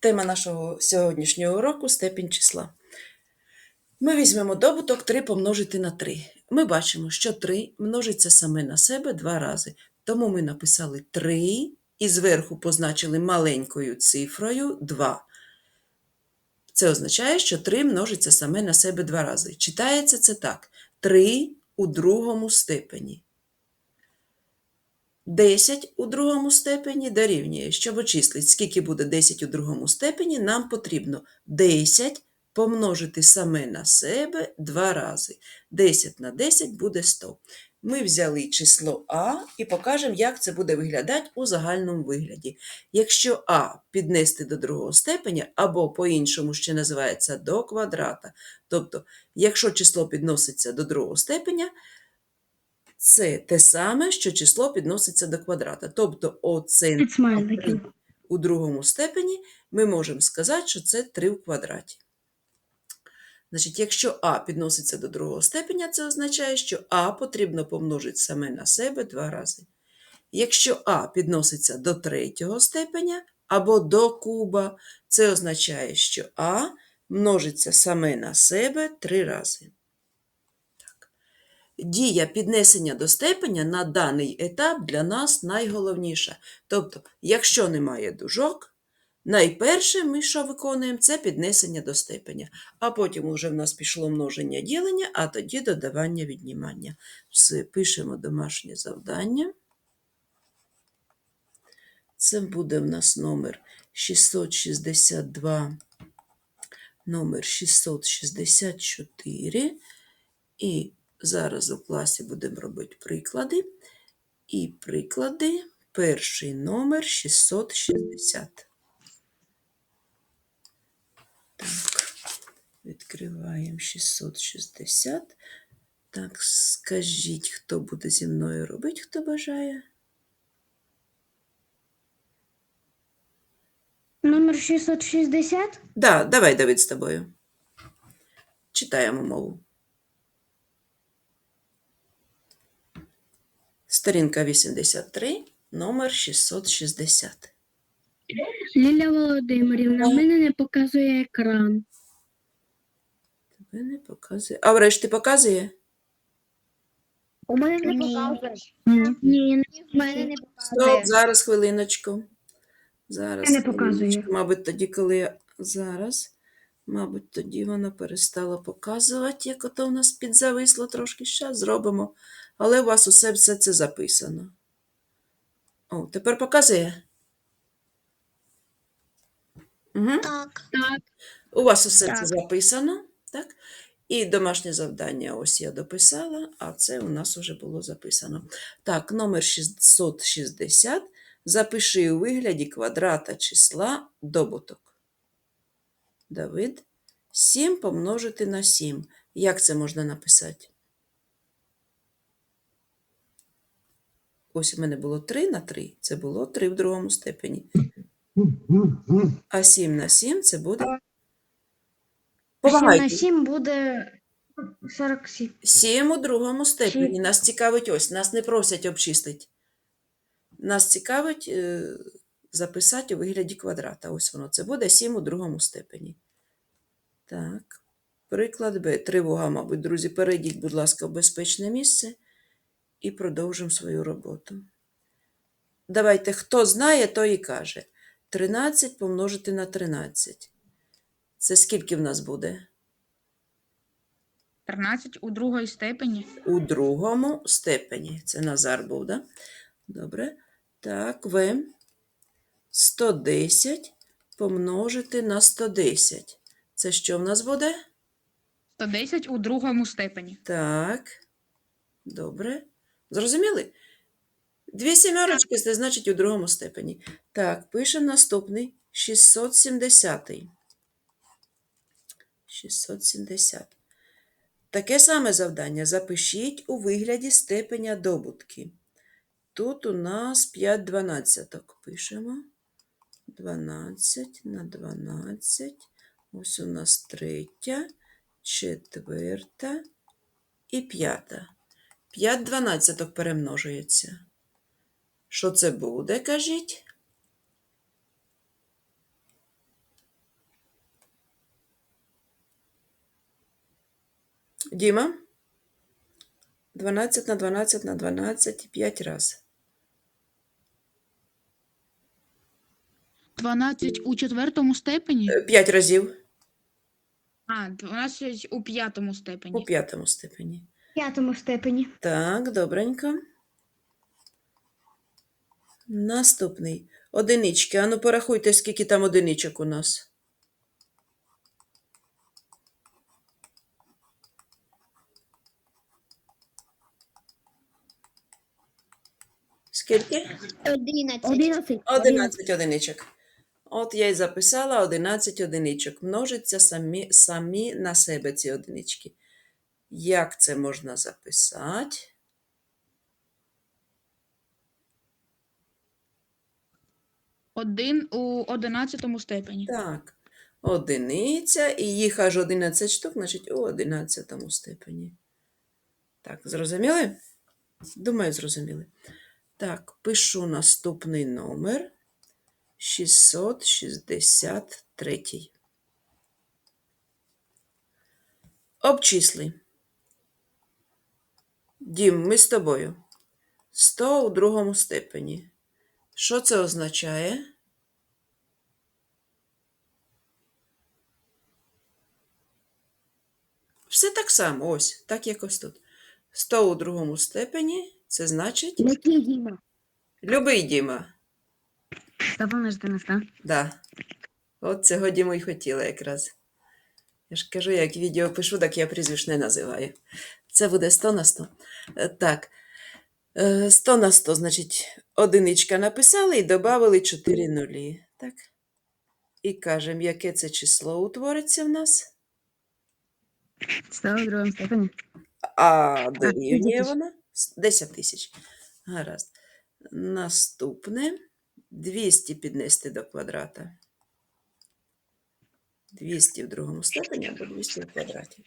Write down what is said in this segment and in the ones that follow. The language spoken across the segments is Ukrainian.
Тема нашого сьогоднішнього уроку степінь числа. Ми візьмемо добуток 3 помножити на 3. Ми бачимо, що 3 множиться саме на себе два рази. Тому ми написали 3 і зверху позначили маленькою цифрою 2. Це означає, що 3 множиться саме на себе два рази. Читається це так: 3 у другому степені. 10 у другому степені дорівнює, щоб очислити, скільки буде 10 у другому степені, нам потрібно 10 помножити саме на себе два рази. 10 на 10 буде 100. Ми взяли число А і покажемо, як це буде виглядати у загальному вигляді. Якщо А піднести до другого степеня, або по-іншому ще називається до квадрата. Тобто, якщо число підноситься до другого степеня, це те саме, що число підноситься до квадрата. Тобто оце Під смайлики. 3 у другому степені ми можемо сказати, що це 3 в квадраті. Значить, якщо а підноситься до другого степеня, це означає, що а потрібно помножити саме на себе два рази. Якщо а підноситься до третього степеня або до куба, це означає, що а множиться саме на себе три рази. Дія піднесення до степеня на даний етап для нас найголовніша. Тобто, якщо немає дужок, найперше ми що виконуємо, це піднесення до степеня. А потім вже в нас пішло множення ділення, а тоді додавання віднімання. Все, пишемо домашнє завдання. Це буде в нас номер 662, номер 664. І зараз у класі будемо робити приклади. І приклади, перший номер 660. Так, відкриваємо 660. Так, скажіть, хто буде зі мною робити, хто бажає. Номер 660. Да, давай, Давид, з тобою. Читаємо мову. Сторінка 83, номер 660. Ліля Володимирівна, в мене не показує екран. Тебе не показує. А врешті показує? У мене не показує. Ні, В мене не Стоп, зараз хвилиночку. Зараз. Не показує. хвилиночку. Мабуть, тоді, коли я зараз, мабуть, тоді вона перестала показувати, як ото у нас підзависло трошки. Зараз зробимо. Але у вас усе все це записано. О, тепер показує? Угу. Так. так. У вас усе це записано, так? І домашнє завдання ось я дописала, а це у нас вже було записано. Так, номер 660. Запиши у вигляді квадрата числа добуток. Давид. 7 помножити на 7. Як це можна написати? Ось у мене було 3 на 3. Це було 3 в другому степені. А 7 на 7 це буде. 7 на 7 буде 47. 7 у другому степені. Нас цікавить ось, нас не просять обчистити. Нас цікавить е, записати у вигляді квадрата. Ось воно. Це буде 7 у другому степені. Так. Приклад Б. Тривога, мабуть, друзі, перейдіть, будь ласка, в безпечне місце і продовжимо свою роботу. Давайте, хто знає, той і каже. 13 помножити на 13. Це скільки в нас буде? 13 у другої степені. у другому степені. Це Назар був, да? Добре. Так, В 110 помножити на 110. Це що в нас буде? 110 у другому степені. Так. Добре. Зрозуміли? Дві сімерочки, це значить у другому степені. Так, пишемо наступний 670. 670. Таке саме завдання запишіть у вигляді степеня добутки. Тут у нас 5 дванадцяток. Пишемо. 12 на 12. Ось у нас третя, четверта і п'ята. 5 дванадцяток перемножується. Що це буде, кажіть? Діма? 12 на 12 на 12 5 раз. 12 у четвертому степені? Е, 5 разів. А, 12 у п'ятому степені. У п'ятому степені. П'ятому степені. Так, добренько. Наступний. Одинички. Ану, порахуйте, скільки там одиничок у нас. Скільки? Одинадцять. Одинадцять. одиничок. От я й записала 11 одиничок. Множиться самі, самі на себе ці одинички. Як це можна записати? Один у одинадцятому степені. Так, одиниця, і їх аж 11 штук, значить, у 11 степені. Так, зрозуміли? Думаю, зрозуміли. Так, пишу наступний номер 663. Обчисли. Дім, ми з тобою. 100 у другому степені. Що це означає? Все так само, ось, так як ось тут. 100 у другому степені, це значить Який Діма? любий Діма. Та помножити на 100. Да. От цього Діму й хотіла якраз. Я ж кажу, як відео пишу, так я прізвищ не називаю. Це буде 100 на 100. Е, Так. Е, 100 на 100, значить, одиничка написали і додали 4 нулі. Так. І кажемо, яке це число утвориться в нас. 100 у другому степені. А дорівнює вона 10 тисяч. Гаразд. Наступне 200 піднести до квадрата. 200 в другому степені або 200 в квадраті.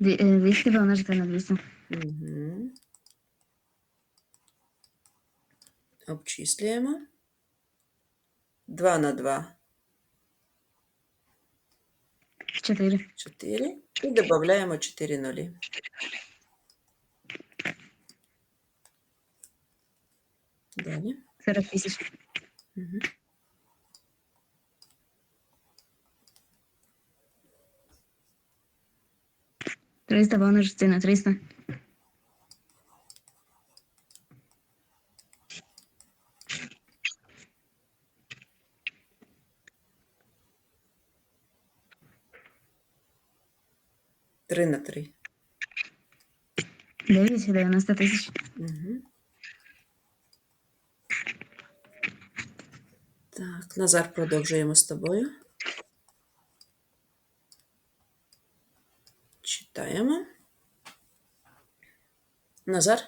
200 помножити на 200. Угу. Обчислюємо. 2 на 2 4. 4. І додаємо 4 нулі. Далі. 40 тисяч. Угу. Триста помножити на 300. Три на 3. 9 90 тисяч. Угу. Так, Назар, продовжуємо з тобою. Читаємо. Назар.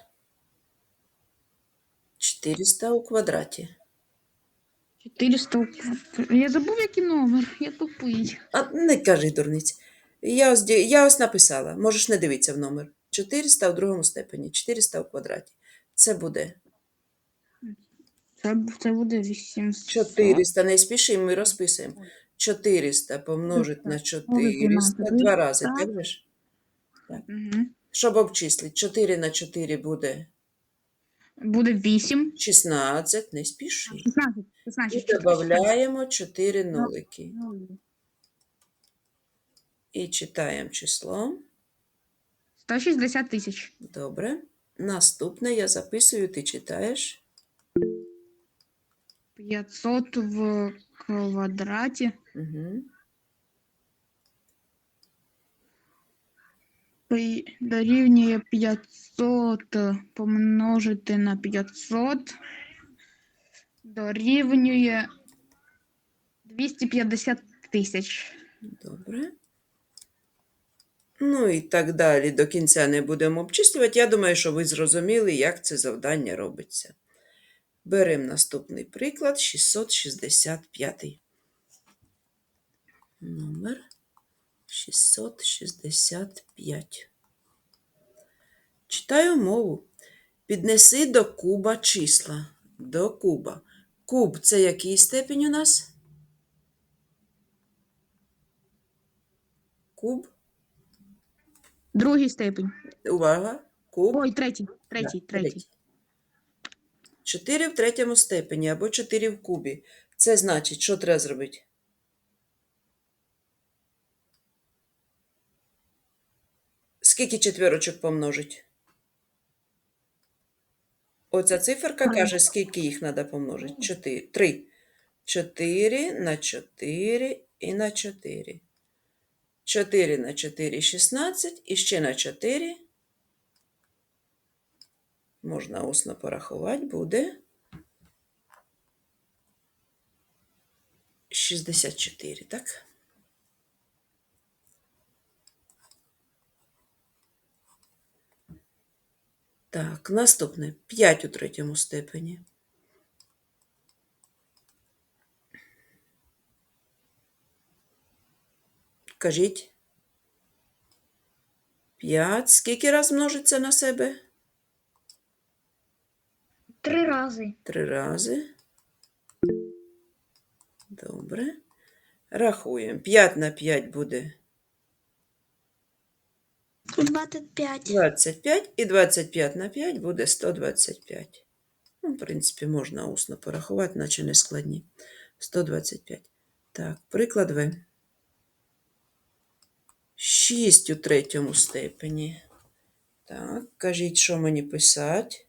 400 у квадраті. 400 у квадраті. Я забув, який номер. Я тупий. А не кажи дурниць. Я ось, я ось написала. Можеш не дивитися в номер. 400 у другому степені. 400 у квадраті. Це буде Це, це буде 800. 400. Не спіши, ми розписуємо. 400 помножити на 400. Два рази, же ж? Угу. Щоб обчислити, 4 на 4 буде Буде 8. 16, не спіши. 16. І 16. додаємо 4 нулики. І читаємо число. 160 тисяч. Добре. Наступне я записую, ти читаєш. 500 в квадраті. Угу. Дорівнює 500 помножити на 500. Дорівнює 250 тисяч. Добре. Ну і так далі. До кінця не будемо обчислювати. Я думаю, що ви зрозуміли, як це завдання робиться. Беремо наступний приклад 665. Номер 665. Читаю мову. Піднеси до куба числа. До куба. Куб це який степінь у нас? Куб Другий степень. Увага. Куб. Ой, третій. Третій, Да, третій. 4 в третьому степені або 4 в кубі. Це значить, що треба зробити? Скільки четверочок помножить? Оця циферка каже, скільки їх треба помножити? 4. 3. 4 на 4 і на 4. 4 на 4 – 16 і ще на 4 можна усно порахувати, буде 64, так? Так, наступне 5 у третьому степені. Кажіть. 5. Скільки раз множиться на себе? Три рази. Три рази. Добре. Рахуємо. 5 на 5 буде 25. 25, і 25 на 5 буде 125. Ну, в принципі, можна усно порахувати, наче не складні. 125. Так, приклад В. 6 у третьому степені. Так, кажіть, що мені писати?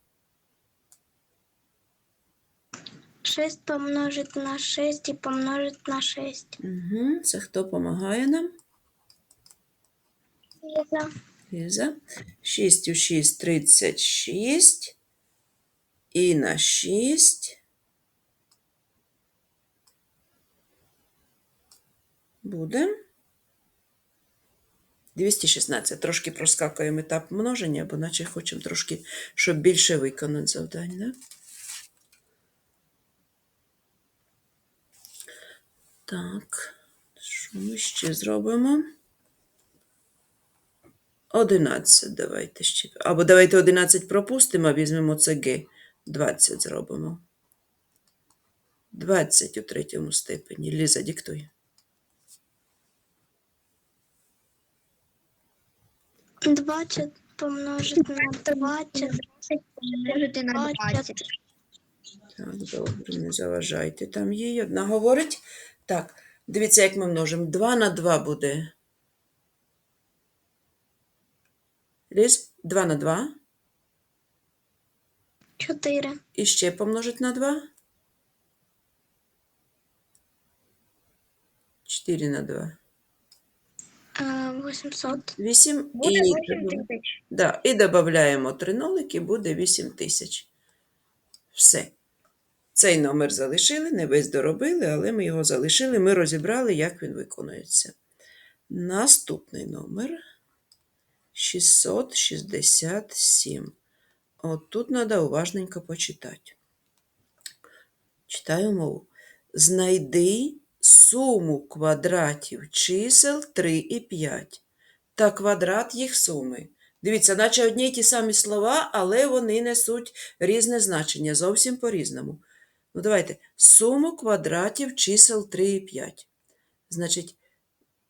6 помножить на 6 і помножить на 6. Угу. Це хто допомагає нам? Ліза. Ліза. 6 у 6 – 36. І на 6 буде 216. Трошки проскакуємо етап множення, бо наче хочемо трошки, щоб більше виконати завдань. Да? Так, що ми ще зробимо? 11 давайте ще. Або давайте 11 пропустимо, а візьмемо це Г. 20 зробимо. 20 у третьому степені. Ліза, диктуй. Двадцять помножить на 20. Помножити на 20. Так, добре, не заважайте. Там їй одна говорить. Так, дивіться, як ми множимо. 2 на 2 буде. Ліз, 2 на 2. 4. І ще помножить на 2. 4 на 2. 800. 8 і, да, і додаємо 3 нолики, буде 8 тисяч. Все. Цей номер залишили, не весь доробили, але ми його залишили, ми розібрали, як він виконується. Наступний номер 667. От тут треба уважненько почитати. Читаю мову. Знайди суму квадратів чисел 3 і 5 та квадрат їх суми. Дивіться, наче одні й ті самі слова, але вони несуть різне значення, зовсім по-різному. Ну, давайте. Суму квадратів чисел 3 і 5. Значить,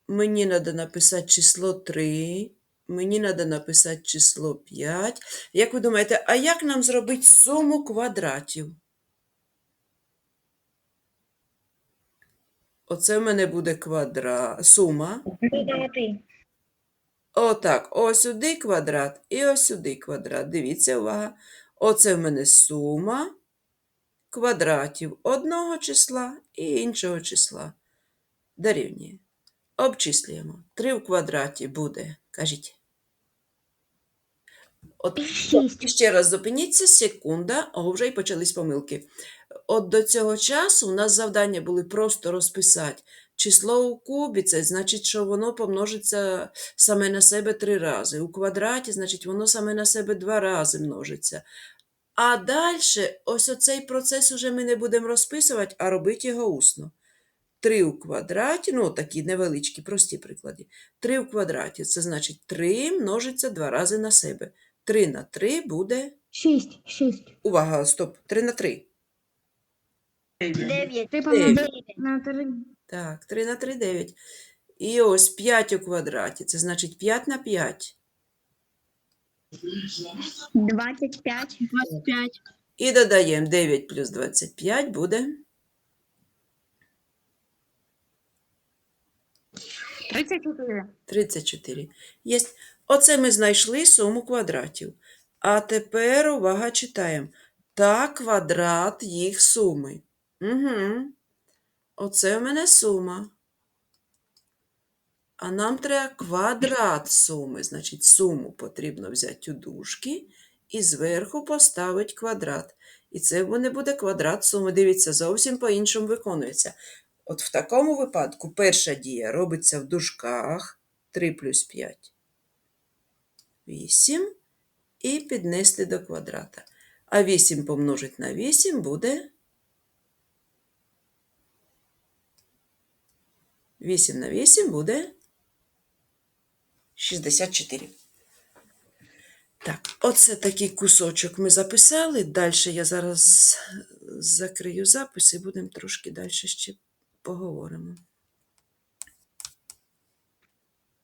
мені треба написати число 3, мені треба написати число 5. Як ви думаєте, а як нам зробити суму квадратів? Оце в мене буде квадра... сума. Отак, ось сюди квадрат і ось сюди квадрат. Дивіться, увага. Оце в мене сума квадратів одного числа і іншого числа. Дорівнює. Обчислюємо. 3 в квадраті буде, кажіть. От, Шість. Ще раз зупиніться, секунда, о, вже й почались помилки. От до цього часу у нас завдання були просто розписати число у кубі, це значить, що воно помножиться саме на себе три рази. У квадраті, значить, воно саме на себе два рази множиться. А далі ось оцей процес уже ми не будемо розписувати, а робити його усно. 3 у квадраті, ну такі невеличкі, прості приклади. 3 в квадраті, це значить 3 множиться два рази на себе. 3 на 3 буде. 6. 6. Увага, стоп, 3 на 3. 9. Ти Дев'ять. на 3. Так, 3 на 3 9. І ось 5 у квадраті, це значить 5 на 5. 25. 25. І додаємо 9 плюс 25 буде 34. 34. Єсть. Оце ми знайшли суму квадратів. А тепер увага читаємо. Та квадрат їх суми. Угу. Оце в мене сума. А нам треба квадрат суми. Значить, суму потрібно взяти у дужки і зверху поставити квадрат. І це мене буде квадрат суми. Дивіться, зовсім по-іншому виконується. От в такому випадку перша дія робиться в дужках 3 плюс 5. 8 і піднести до квадрата. А 8 помножить на 8 буде 8 на 8 буде 64. Так, оце такий кусочок ми записали. Далі я зараз закрию запис і будемо трошки далі ще поговоримо.